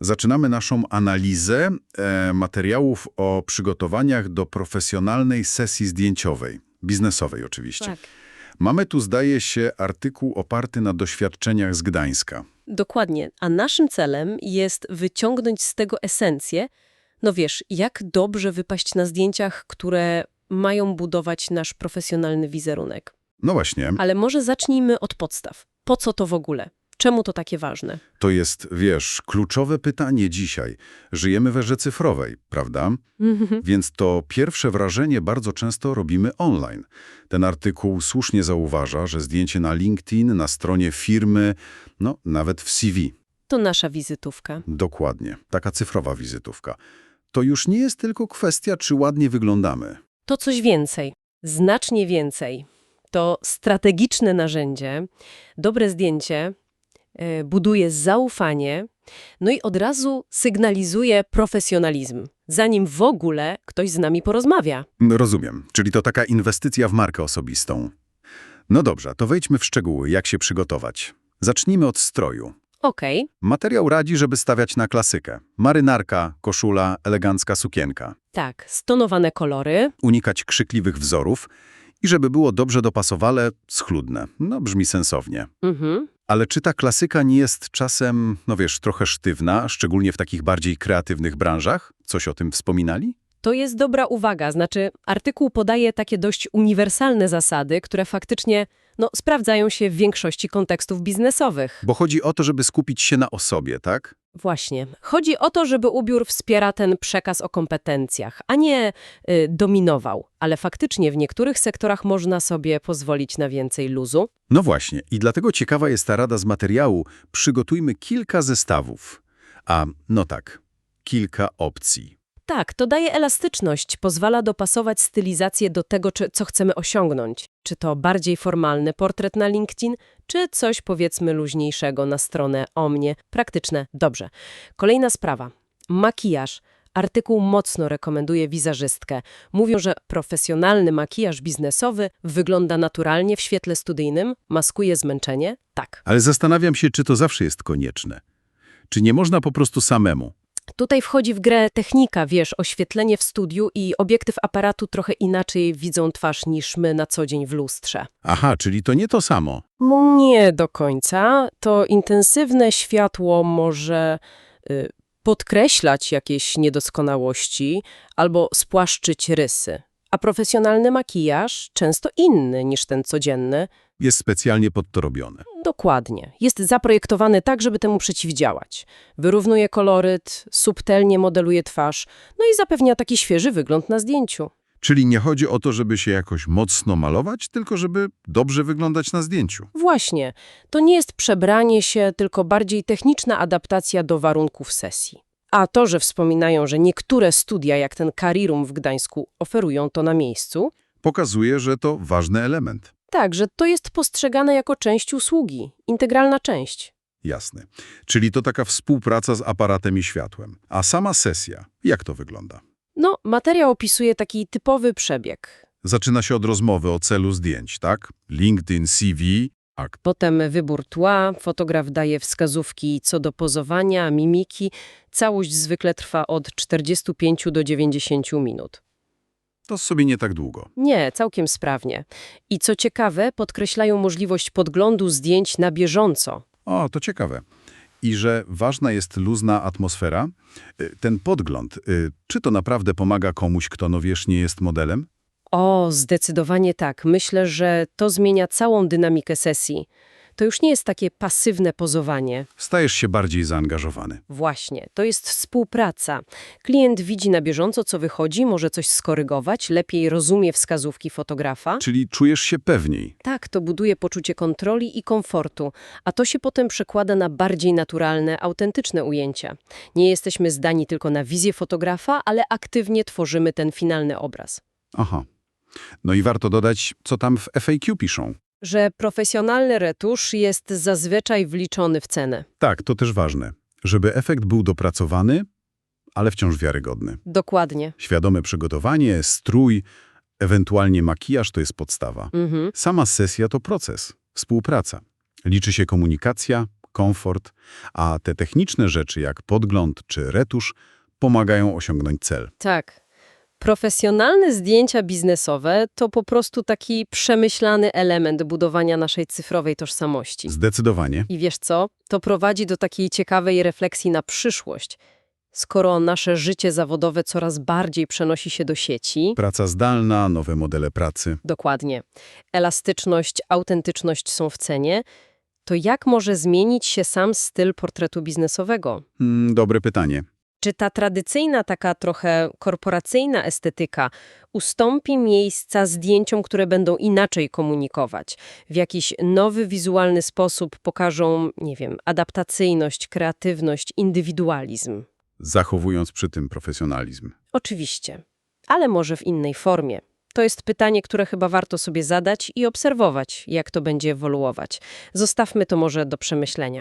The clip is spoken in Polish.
Zaczynamy naszą analizę e, materiałów o przygotowaniach do profesjonalnej sesji zdjęciowej, biznesowej oczywiście. Tak. Mamy tu, zdaje się, artykuł oparty na doświadczeniach z Gdańska. Dokładnie. A naszym celem jest wyciągnąć z tego esencję, no wiesz, jak dobrze wypaść na zdjęciach, które mają budować nasz profesjonalny wizerunek. No właśnie, Ale może zacznijmy od podstaw. Po co to w ogóle? Czemu to takie ważne? to jest, wiesz, kluczowe pytanie dzisiaj. Żyjemy w erze cyfrowej, prawda? Więc to pierwsze wrażenie bardzo często robimy online. Ten artykuł słusznie zauważa, że zdjęcie na LinkedIn, na stronie firmy, no nawet w CV. To nasza wizytówka. Dokładnie, taka cyfrowa wizytówka. To już nie jest tylko kwestia, czy ładnie wyglądamy. To coś więcej, znacznie więcej. To strategiczne narzędzie, dobre zdjęcie, buduje zaufanie, no i od razu sygnalizuje profesjonalizm, zanim w ogóle ktoś z nami porozmawia. Rozumiem, czyli to taka inwestycja w markę osobistą. No dobrze, to wejdźmy w szczegóły, jak się przygotować. Zacznijmy od stroju. Okej, Materiał radzi, żeby stawiać na klasykę. Marynarka, koszula, elegancka sukienka. tak, stonowane kolory, Unikać krzykliwych wzorów i żeby było dobrze dopasowane, schludne. No, brzmi sensownie. mhm. Ale czy ta klasyka nie jest czasem, no wiesz, trochę sztywna, szczególnie w takich bardziej kreatywnych branżach? Coś o tym wspominali? To jest dobra uwaga, znaczy artykuł podaje takie dość uniwersalne zasady, które faktycznie no, sprawdzają się w większości kontekstów biznesowych. Bo chodzi o to, żeby skupić się na osobie, tak? Właśnie. Chodzi o to, żeby ubiór wspiera ten przekaz o kompetencjach, a nie y, dominował. Ale faktycznie w niektórych sektorach można sobie pozwolić na więcej luzu. No właśnie, i dlatego ciekawa jest ta rada z materiału. Przygotujmy kilka zestawów. A, no tak, kilka opcji. Tak, to daje elastyczność, pozwala dopasować stylizację do tego, czy, co chcemy osiągnąć. Czy to bardziej formalny portret na LinkedIn, czy coś powiedzmy luźniejszego na stronę o mnie. Praktyczne. Dobrze. Kolejna sprawa. Makijaż. Artykuł mocno rekomenduje wizerzystkę. Mówią, że profesjonalny makijaż biznesowy wygląda naturalnie w świetle studyjnym, maskuje zmęczenie. Tak. Ale zastanawiam się, czy to zawsze jest konieczne. Czy nie można po prostu samemu? Tutaj wchodzi w grę technika, wiesz, oświetlenie w studiu i obiektyw aparatu trochę inaczej widzą twarz niż my na co dzień w lustrze. Aha, czyli to nie to samo. Nie do końca. To intensywne światło może y, podkreślać jakieś niedoskonałości albo spłaszczyć rysy. A profesjonalny makijaż, często inny niż ten codzienny, Jest specjalnie pod to robione. Dokładnie. Jest zaprojektowany tak, żeby temu przeciwdziałać. Wyrównuje koloryt, subtelnie modeluje twarz, no i zapewnia taki świeży wygląd na zdjęciu. Czyli nie chodzi o to, żeby się jakoś mocno malować, tylko żeby dobrze wyglądać na zdjęciu. Właśnie. To nie jest przebranie się, tylko bardziej techniczna adaptacja do warunków sesji. A to, że wspominają, że niektóre studia, jak ten Carirum w Gdańsku, oferują to na miejscu, Pokazuje, że to ważny element. tak, że to jest postrzegane jako część usługi, integralna część. Jasne. Czyli to taka współpraca z aparatem i światłem. A sama sesja, jak to wygląda? No, materiał opisuje taki typowy przebieg. Zaczyna się od rozmowy o celu zdjęć, tak? LinkedIn, CV, akt. Potem wybór tła, fotograf daje wskazówki co do pozowania, mimiki. Całość zwykle trwa od 45 do 90 minut. To sobie nie tak długo. Nie, całkiem sprawnie. I co ciekawe, podkreślają możliwość podglądu zdjęć na bieżąco. O, to ciekawe. I że ważna jest luzna atmosfera. Y, Ten podgląd, y, czy to naprawdę pomaga komuś, kto no wiesz, nie jest modelem? O, zdecydowanie tak. Myślę, że to zmienia całą dynamikę sesji. To już nie jest takie pasywne pozowanie. Stajesz się bardziej zaangażowany. Właśnie, to jest współpraca. Klient widzi na bieżąco, co wychodzi, może coś skorygować, lepiej rozumie wskazówki fotografa. Czyli czujesz się pewniej. Tak, to buduje poczucie kontroli i komfortu, a to się potem przekłada na bardziej naturalne, autentyczne ujęcia. Nie jesteśmy zdani tylko na wizję fotografa, ale aktywnie tworzymy ten finalny obraz. Aha. No i warto dodać, co tam w FAQ piszą. Że profesjonalny retusz jest zazwyczaj wliczony w cenę. Tak, to też ważne. Żeby efekt był dopracowany, ale wciąż wiarygodny. Dokładnie. Świadome przygotowanie, strój, ewentualnie makijaż to jest podstawa. Mhm. Sama sesja to proces, współpraca. Liczy się komunikacja, komfort, a te techniczne rzeczy jak podgląd czy retusz pomagają osiągnąć cel. Tak. Profesjonalne zdjęcia biznesowe to po prostu taki przemyślany element budowania naszej cyfrowej tożsamości. Zdecydowanie. I wiesz co? To prowadzi do takiej ciekawej refleksji na przyszłość. Skoro nasze życie zawodowe coraz bardziej przenosi się do sieci, Praca zdalna, nowe modele pracy. dokładnie, elastyczność, autentyczność są w cenie, to jak może zmienić się sam styl portretu biznesowego? Hmm, dobre pytanie. Czy ta tradycyjna, taka trochę korporacyjna estetyka ustąpi miejsca zdjęciom, które będą inaczej komunikować? W jakiś nowy, wizualny sposób pokażą, nie wiem, adaptacyjność, kreatywność, indywidualizm? Zachowując przy tym profesjonalizm. Oczywiście, ale może w innej formie. To jest pytanie, które chyba warto sobie zadać i obserwować, jak to będzie ewoluować. Zostawmy to może do przemyślenia.